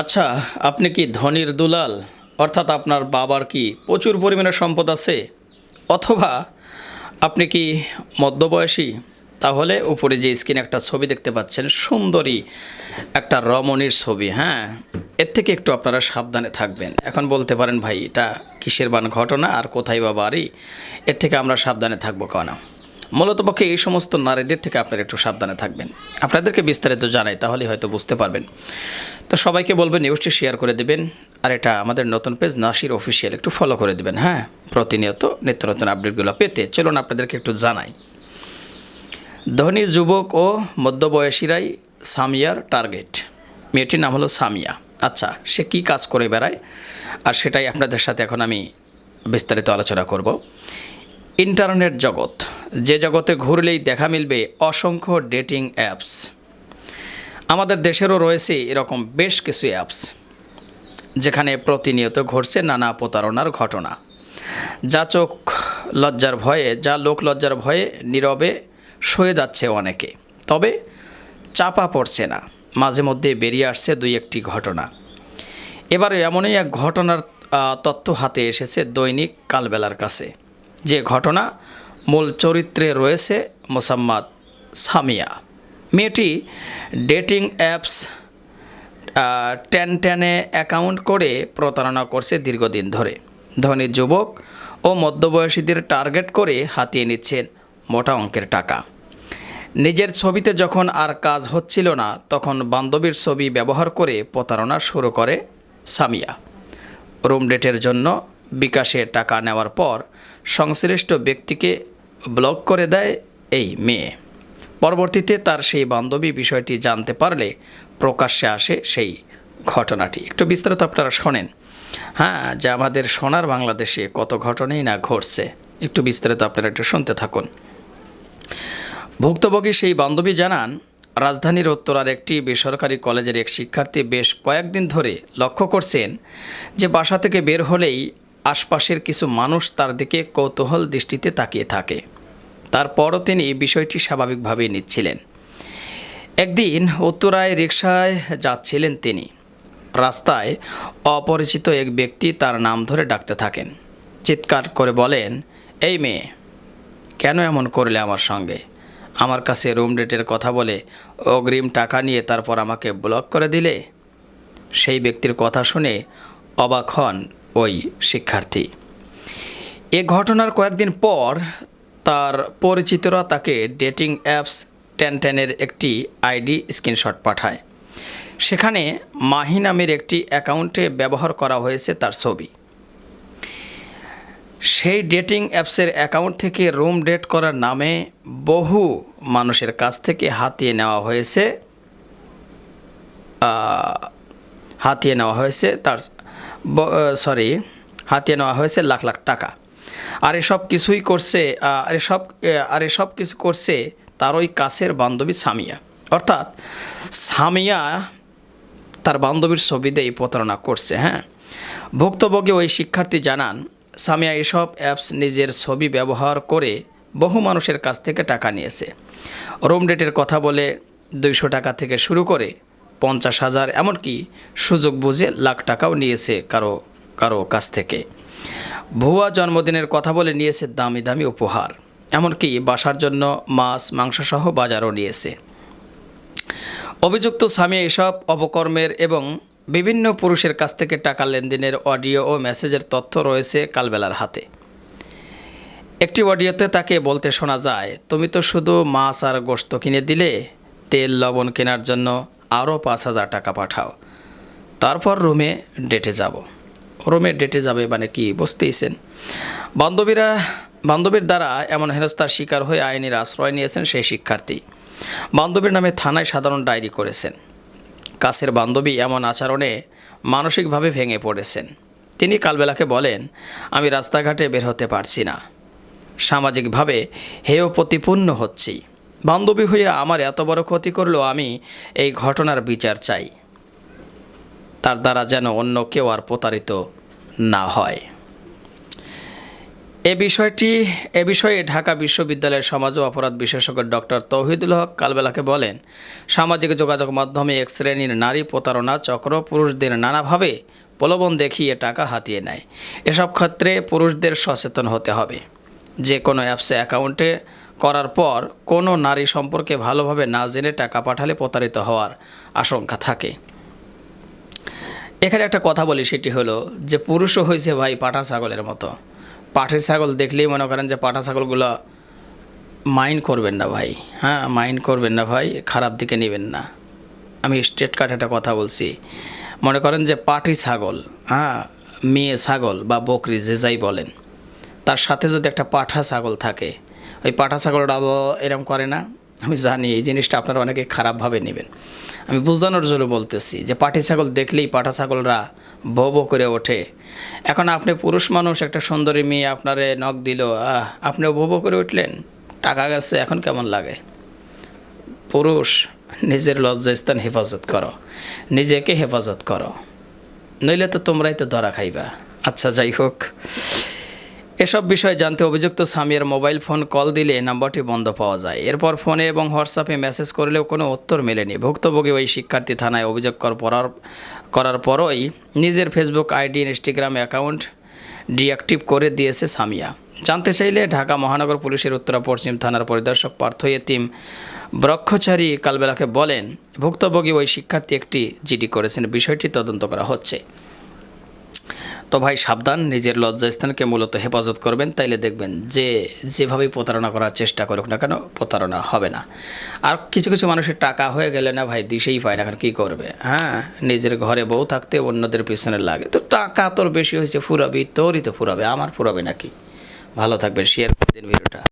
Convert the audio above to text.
আচ্ছা আপনি কি ধনির দুলাল? অর্থাৎ আপনার বাবার কি প্রচুর পরিমাণে সম্পদ আছে? অথবা আপনি কি মধ্যবয়সী? তাহলে উপরে যে স্ক্রিনে একটা ছবি দেখতে পাচ্ছেন, সুন্দরী একটা রমণীর ছবি হ্যাঁ? এর থেকে একটু আপনারা সাবধানে থাকবেন। এখন বলতে পারেন ভাই, এটা কিসের বান ঘটনা আর কোথায় বা বাড়ি? এর থেকে আমরা সাবধানে থাকব কেন মূলত পক্ষে এই সমস্ত নারীদের থেকে আপনারা একটু সাবধানে থাকবেন। আপনাদেরকে বিস্তারিত জানাই তাহলে হয়তো বুঝতে পারবেন। তো সবাইকে বলবেন নিউজটি শেয়ার করে দেবেন, আর এটা আমাদের নতুন পেজ নাসির অফিসিয়াল একটু ফলো করে দেবেন হ্যাঁ? প্রতিনিয়ত নিত্য নতুন আপডেটগুলো পেতে চলুন আপনাদেরকে একটু জানাই। ধনী যুবক ও মধ্যবয়সীরাই সামিয়ার টার্গেট মেয়েটির নাম হলো সামিয়া। আচ্ছা সে কি কাজ করে বেড়ায়? আর সেটাই আপনাদের সাথে এখন আমি বিস্তারিত আলোচনা করব। ইন্টারনেট জগৎ। যে জগতে ঘুরলেই দেখা মিলবে অসংখ্য ডেটিং অ্যাপস আমাদের দেশেরও রয়েছে এরকম বেশ কিছু অ্যাপস যেখানে প্রতিনিয়ত ঘটছে নানা প্রতারণার ঘটনা। যা চোখ লজ্জার ভয়ে, যা লোক লজ্জার ভয়ে নীরবে সয়ে যাচ্ছে অনেকে। তবে চাপা পড়ছে না, মাঝে মধ্যে বেরিয়ে আসছে দুই একটি ঘটনা। এবারে এমনই এক ঘটনার তথ্য হাতে এসেছে দৈনিক কালবেলার কাছে। যে ঘটনা মূল চরিত্রে রয়েছে মোসাম্মদ সামিয়া। মেয়েটি ডেটিং অ্যাপস টেন টেনে অ্যাকাউন্ট করে প্রতারণা করছে দীর্ঘদিন ধরে। ধনী যুবক ও মধ্যবয়সীদের টার্গেট করে হাতিয়ে নিচ্ছেন মোটা অঙ্কের টাকা। নিজের ছবিতে যখন আর কাজ হচ্ছিল না, তখন বান্ধবীর ছবি ব্যবহার করে প্রতারণা শুরু করে সামিয়া। রুম ডেটের জন্য বিকাশে টাকা নেওয়ার পর সংশ্লিষ্ট ব্যক্তিকে ব্লক করে দেয় এই মেয়ে। পরবর্তীতে তার সেই বান্ধবী বিষয়টি জানতে পারলে প্রকাশ্যে আসে সেই ঘটনাটি। একটু বিস্তারিত আপনারা শোনেন। হ্যাঁ যে আমাদের সোনার বাংলাদেশে কত ঘটনাই না ঘটছে। একটু বিস্তারিত আপনারা একটু শুনতে থাকুন। ভুক্তভোগী সেই বান্ধবী জানান, রাজধানীর উত্তরার একটি বেসরকারি কলেজের এক শিক্ষার্থী বেশ কয়েকদিন ধরে লক্ষ্য করছেন যে বাসা থেকে বের হলেই আশপাশের কিছু মানুষ তার দিকে কৌতূহল দৃষ্টিতে তাকিয়ে থাকে। তারপরও তিনি এই বিষয়টি স্বাভাবিকভাবেই নিচ্ছিলেন। একদিন উত্তরায় রিকশায় যাচ্ছিলেন তিনি। রাস্তায় অপরিচিত এক ব্যক্তি তার নাম ধরে ডাকতে থাকেন। চিৎকার করে বলেন, এই মেয়ে, কেন এমন করলে আমার সঙ্গে? আমার কাছে রুম ডেটের কথা বলে অগ্রিম টাকা নিয়ে তারপর আমাকে ব্লক করে দিলে? সেই ব্যক্তির কথা শুনে অবাক হন ওই শিক্ষার্থী। এ ঘটনার কয়েকদিন পর তার পরিচিতরা তাকে ডেটিং অ্যাপস টেন টেনের একটি আইডি স্ক্রিনশট পাঠায়। সেখানে মাহি নামের একটি অ্যাকাউন্টে ব্যবহার করা হয়েছে তার ছবি। সেই ডেটিং অ্যাপসের অ্যাকাউন্ট থেকে রুম ডেট করার নামে বহু মানুষের কাছ থেকে হাতিয়ে নেওয়া হয়েছে হাতিয়ে নেওয়া হয়েছে তার সরি, হাতিয়ে নেওয়া হয়েছে লাখ লাখ টাকা। আর এসব কিছুই করছে আর এসব আর এসব কিছু করছে তার ওই কাছের বান্ধবী সামিয়া। অর্থাৎ সামিয়া তার বান্ধবীর ছবি দিয়ে এই প্রতারণা করছে হ্যাঁ? ভুক্তভোগী ওই শিক্ষার্থী জানান, সামিয়া এসব অ্যাপস নিজের ছবি ব্যবহার করে বহু মানুষের কাছ থেকে টাকা নিয়েছে। রুম ডেটের কথা বলে দুইশো টাকা থেকে শুরু করে পঞ্চাশ হাজার, এমনকি সুযোগ বুঝে লাখ টাকাও নিয়েছে কারও কারও কাছ থেকে। ভুয়া জন্মদিনের কথা বলে নিয়েছে দামি দামি উপহার। এমনকি বাসার জন্য মাছ, মাংসসহ বাজারও নিয়েছে। অভিযুক্ত স্বামী এসব অপকর্মের এবং বিভিন্ন পুরুষের কাছ থেকে টাকা লেনদেনের অডিও ও মেসেজের তথ্য রয়েছে কালবেলার হাতে। একটি অডিওতে তাকে বলতে শোনা যায়, তুমি তো শুধু মাছ আর গোশত কিনে দিলে, তেল, লবণ কেনার জন্য আরও পাঁচ হাজার টাকা পাঠাও। তারপর রুমে ডেটে যাব। রুমে ডেটে যাবে মানে কি বুঝতেইছেন। বান্ধবীরা, বান্ধবীর দ্বারা এমন হেনস্থার শিকার হয়ে আইনের আশ্রয় নিয়েছেন সেই শিক্ষার্থী। বান্ধবীর নামে থানায় সাধারণ ডায়েরি করেছেন। কাছের বান্ধবী এমন আচরণে মানসিকভাবে ভেঙে পড়েছেন। তিনি কালবেলাকে বলেন, আমি রাস্তাঘাটে বের হতে পারছি না। সামাজিকভাবে হেয় প্রতিপূর্ণ হচ্ছি। বান্ধবী হয়ে আমার এত বড় ক্ষতি করলেও আমি এই ঘটনার বিচার চাই। তার দ্বারা যেন অন্য কেউ আর প্রতারিত না হয়। এ বিষয়টি, এ বিষয়ে ঢাকা বিশ্ববিদ্যালয়ের সমাজ ও অপরাধ বিশেষজ্ঞ ডক্টর তৌহিদুল হক কালবেলাকে বলেন, সামাজিক যোগাযোগ মাধ্যমে এক শ্রেণির নারী প্রতারণা চক্র পুরুষদের নানাভাবে প্রলোভন দেখিয়ে টাকা হাতিয়ে নেয়। এসব ক্ষেত্রে পুরুষদের সচেতন হতে হবে। যে কোনো অ্যাপসে অ্যাকাউন্টে করার পর কোনো নারী সম্পর্কে ভালোভাবে না জেনে টাকা পাঠালে প্রতারিত হওয়ার আশঙ্কা থাকে। এখানে একটা কথা বলি, সেটি হলো যে পুরুষও হয়েছে ভাই পাঠা ছাগলের মতো। পাঠের ছাগল দেখলেই মনে করেন যে পাঠা ছাগলগুলো মাইন্ড করবেন না ভাই। হ্যাঁ মাইন্ড করবেন না ভাই, খারাপ দিকে নেবেন না। আমি স্ট্রেট কাট একটা কথা বলছি। মনে করেন যে পাটি ছাগল হ্যাঁ মেয়ে ছাগল বা বকরি, যে যাই বলেন, তার সাথে যদি একটা পাঠা ছাগল থাকে, ওই পাঠা ছাগলটা এরম করে না আমি জানি এই জিনিসটা আপনারা অনেকে খারাপভাবে নেবেন। আমি বোঝানোর জন্য বলতেছি যে পাটি ছাগল দেখলেই পাঠা ছাগলরা বো বো করে ওঠে। এখন আপনি পুরুষ মানুষ একটা সুন্দরী মেয়ে আপনারে নখ দিল আহ, আপনিও বো বো করে উঠলেন? টাকা গেছে এখন কেমন লাগে? পুরুষ নিজের লজ্জাস্থান হেফাজত করো। নিজেকে হেফাজত করো। নইলে তো তোমরাই তো ধরা খাইবা। আচ্ছা যাই হোক। এসব বিষয়ে জানতে অভিযুক্ত স্বামীর মোবাইল ফোন কল দিলে নাম্বারটি বন্ধ পাওয়া যায়। এরপর ফোনে এবং হোয়াটসঅ্যাপে মেসেজ করলেও কোনো উত্তর মেলেনি। ভুক্তভোগী ওই শিক্ষার্থী থানায় অভিযোগ কর- করার করার পরই নিজের Facebook ID, Instagram account deactive করে দিয়েছে সামিয়া জানতে চাইলে ঢাকা মহানগর পুলিশের উত্তরা পশ্চিম থানার পরিদর্শক পার্থ এতিম ব্রক্ষচারী কালবেলাকে বলেন, ভুক্তভোগী ওই শিক্ষার্থী একটি জিডি করেছেন। বিষয়টি তদন্ত করা হচ্ছে। তো ভাই, সাবধান। নিজের লজ্জাস্থানকে মূলত হেফাজত করবেন। তাইলে দেখবেন যে, যেভাবেই প্রতারণা করার চেষ্টা করুক না কেন, প্রতারণা হবে না। আর কিছু কিছু মানুষের টাকা হয়ে গেলে না ভাই, দিশেই পায় না। কেন কী করবে? হ্যাঁ? নিজের ঘরে বউ থাকতে অন্যদের পিছনে লাগে। তো টাকা তোর বেশি হয়েছে, ফুরাবি, তোরই তো ফুরাবে। আমার ফুরাবে নাকি? ভালো থাকবেন শেয়ার করে দিন ভিডিওটা।